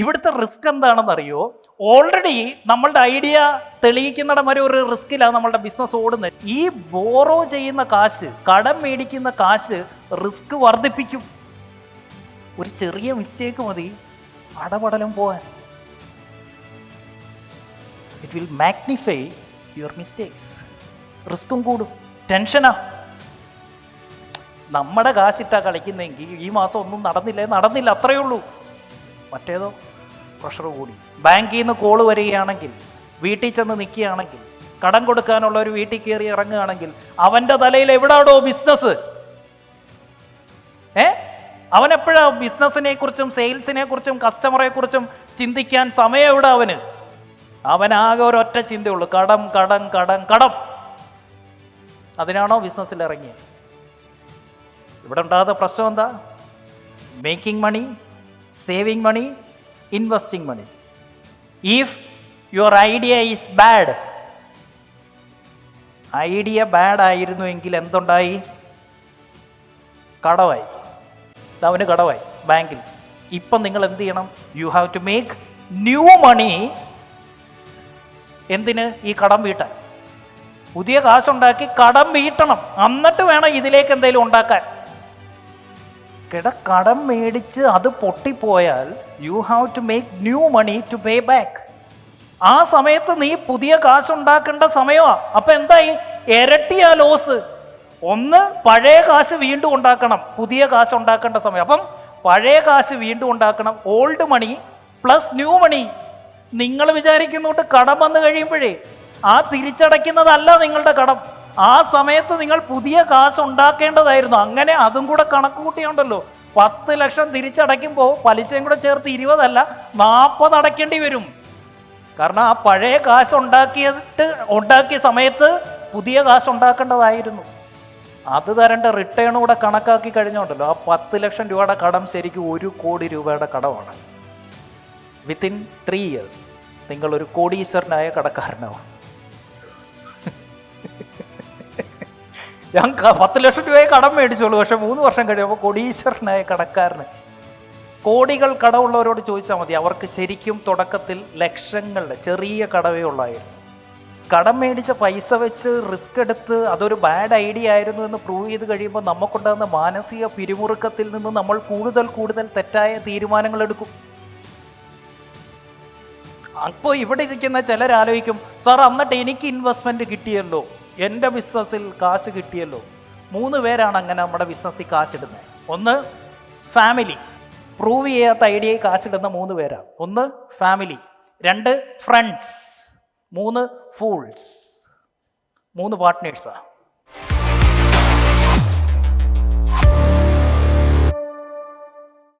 ഇവിടുത്തെ റിസ്ക് എന്താണെന്നറിയോ? ഓൾറെഡി നമ്മളുടെ ഐഡിയ തെളിയിക്കുന്നിടം വരെ ഒരു റിസ്കിലാണ് നമ്മളുടെ ബിസിനസ് ഓടുന്നത്. ഈ ബോറോ ചെയ്യുന്ന കാശ് കടം മേടിക്കുന്ന കാശ് റിസ്ക് വർദ്ധിപ്പിക്കും. ഒരു ചെറിയ മിസ്റ്റേക്ക് മതി. അടപടലം പോകാൻ it will magnify your mistakes റിസ്ക്കും കൂടും. ടെൻഷനാ നമ്മുടെ കാശിട്ടാണ് കളിക്കുന്നതെങ്കിൽ ഈ മാസം ഒന്നും നടന്നില്ലേ? നടന്നില്ല. അത്രയേ ഉള്ളൂ. മറ്റേതോ പ്രഷർ കൂടി. ബാങ്കിൽ നിന്ന് കോൾ വരികയാണെങ്കിൽ വീട്ടിൽ ചെന്ന് നിൽക്കുകയാണെങ്കിൽ കടം കൊടുക്കാനുള്ള ഒരു വീട്ടിൽ കയറി ഇറങ്ങുകയാണെങ്കിൽ അവന്റെ തലയിൽ എവിടാടോ ബിസിനസ് ഏ? അവനെപ്പോഴാ ബിസിനസ്സിനെ കുറിച്ചും സെയിൽസിനെ കുറിച്ചും കസ്റ്റമറെ കുറിച്ചും ചിന്തിക്കാൻ സമയം എവിടെ അവന്? അവനാകെ ഒരൊറ്റ ചിന്തയുള്ളൂ. കടം കടം കടം കടം. അതിനാണോ ബിസിനസ്സിൽ ഇറങ്ങിയത്? ഇവിടെ ഉണ്ടാകുന്ന പ്രശ്നം എന്താ? Making money saving money investing money if your idea is bad idea bad ആയിരുന്നു എങ്കിൽ എന്തുണ്ടായി? കടവായി അവന് കടവായി ബാങ്കിൽ. ഇപ്പം നിങ്ങൾ എന്ത് ചെയ്യണം? You have to make new money എന്തിന്? ഈ കടം വീട്ടാൻ. പുതിയ കാശുണ്ടാക്കി കടം വീട്ടണം. എന്നിട്ട് വേണം ഇതിലേക്ക് എന്തെങ്കിലും ഉണ്ടാക്കാൻ. കിട കടം മേടിച്ച് അത് പൊട്ടിപ്പോയാൽ you have to make new money to pay back ആ സമയത്ത് നീ പുതിയ കാശുണ്ടാക്കേണ്ട സമയമാ അപ്പൊ എന്തായി ഇരട്ടിയ ലോസ് ഒന്ന് പഴയ കാശ് വീണ്ടും ഉണ്ടാക്കണം. പുതിയ കാശ് ഉണ്ടാക്കേണ്ട സമയം. അപ്പം പഴയ കാശ് വീണ്ടും ഉണ്ടാക്കണം. Old money plus new money നിങ്ങൾ വിചാരിക്കുന്നോട്ട് കടം വന്നു കഴിയുമ്പോഴേ ആ തിരിച്ചടയ്ക്കുന്നതല്ല നിങ്ങളുടെ കടം. ആ സമയത്ത് നിങ്ങൾ പുതിയ കാശ് ഉണ്ടാക്കേണ്ടതായിരുന്നു അങ്ങനെ അതും കൂടെ കണക്ക് കൂട്ടിയുണ്ടല്ലോ. പത്ത് ലക്ഷം തിരിച്ചടയ്ക്കുമ്പോൾ പലിശയും കൂടെ ചേർത്ത് ഇരുപതല്ല നാൽപ്പത് അടയ്ക്കേണ്ടി വരും. കാരണം ആ പഴയ കാശ് ഉണ്ടാക്കിയിട്ട് ഉണ്ടാക്കിയ സമയത്ത് പുതിയ കാശ് ഉണ്ടാക്കേണ്ടതായിരുന്നു അത് തരേണ്ട റിട്ടേൺ കൂടെ കണക്കാക്കി കഴിഞ്ഞോണ്ടല്ലോ. ആ പത്ത് ലക്ഷം രൂപയുടെ കടം ശരിക്കും ഒരു കോടി രൂപയുടെ കടമാണ്. വിത്തിൻ ത്രീ ഇയേഴ്സ് നിങ്ങളൊരു കോടീശ്വരനായ കടക്കാരനാവും. ഞാൻ പത്ത് ലക്ഷം രൂപയെ കടം മേടിച്ചോളൂ പക്ഷെ മൂന്ന് വർഷം കഴിയുമ്പോൾ കോടീശ്വരനായ കടക്കാരന്. കോടികൾ കടമുള്ളവരോട് ചോദിച്ചാൽ മതി. അവർക്ക് ശരിക്കും തുടക്കത്തിൽ ലക്ഷങ്ങളുടെ ചെറിയ കടവേ ഉള്ളായിരുന്നു. കടം മേടിച്ച പൈസ വെച്ച് റിസ്ക് എടുത്ത് അതൊരു ബാഡ് ഐഡിയ ആയിരുന്നു എന്ന് പ്രൂവ് ചെയ്ത് കഴിയുമ്പോൾ നമുക്കുണ്ടാകുന്ന മാനസിക പിരിമുറുക്കത്തിൽ നിന്ന് നമ്മൾ കൂടുതൽ കൂടുതൽ തെറ്റായ തീരുമാനങ്ങൾ എടുക്കും. അപ്പോൾ ഇവിടെ ഇരിക്കുന്ന ചിലർ ആലോചിക്കും സാർ എന്നിട്ട് എനിക്ക് ഇൻവെസ്റ്റ്മെന്റ് കിട്ടിയല്ലോ. എന്റെ ബിസിനസ്സിൽ കാശ് കിട്ടിയല്ലോ. മൂന്ന് പേരാണ് അങ്ങനെ നമ്മുടെ ബിസിനസ്സിൽ കാശിടുന്നത് ഒന്ന് ഫാമിലി. പ്രൂവ് ചെയ്യാത്ത ഐഡിയയിൽ കാശിടുന്ന മൂന്ന് പേരാണ് ഒന്ന് ഫാമിലി. രണ്ട് ഫ്രണ്ട്സ്. മൂന്ന് ഫൂൾസ്. മൂന്ന് പാർട്ട്നേഴ്സാണ്